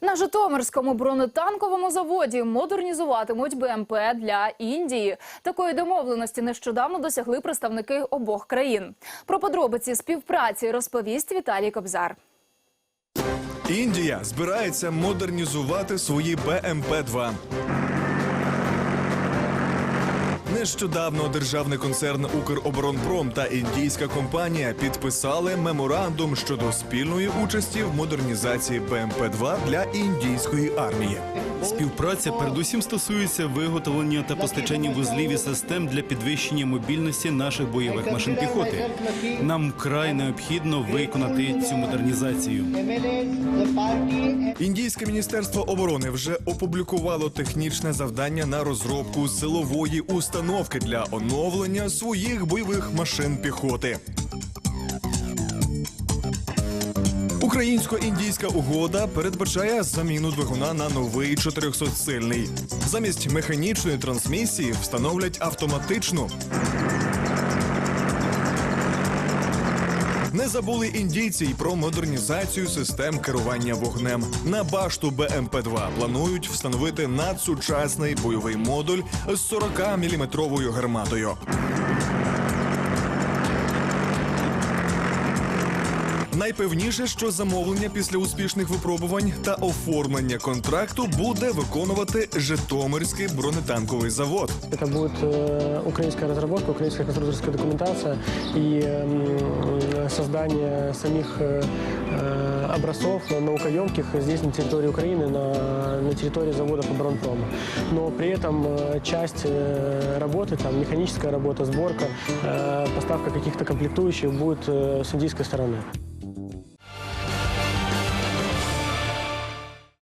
На Житомирському бронетанковому заводі модернізуватимуть БМП для Індії. Такої домовленості нещодавно досягли представники обох країн. Про подробиці співпраці розповість Віталій Кобзар. Індія збирається модернізувати свої БМП-2. Нещодавно державний концерн Укроборонпром та індійська компанія підписали меморандум щодо спільної участі в модернізації БМП-2 для індійської армії. Співпраця передусім стосується виготовлення та постачання вузлів і систем для підвищення мобільності наших бойових машин піхоти. Нам вкрай необхідно виконати цю модернізацію. Індійське міністерство оборони вже опублікувало технічне завдання на розробку силової установки для оновлення своїх бойових машин піхоти. Українсько-індійська угода передбачає заміну двигуна на новий 400-сильний. Замість механічної трансмісії встановлять автоматичну. Не забули індійці й про модернізацію систем керування вогнем. На башту БМП-2 планують встановити надсучасний бойовий модуль з 40-мм гарматою. Найпевніше, що замовлення після успішних випробувань та оформлення контракту буде виконувати Житомирський бронетанковий завод. Это будет э, украинская разработка, украинская конструкторская документация и м, создание самих э, э, образцов наукоемких здесь на территории Украины, на, на территории заводов оборонпрома. Но при этом э, часть э, работы, там механическая работа, сборка, э, поставка каких-то комплектующих будет э, с индийской стороны.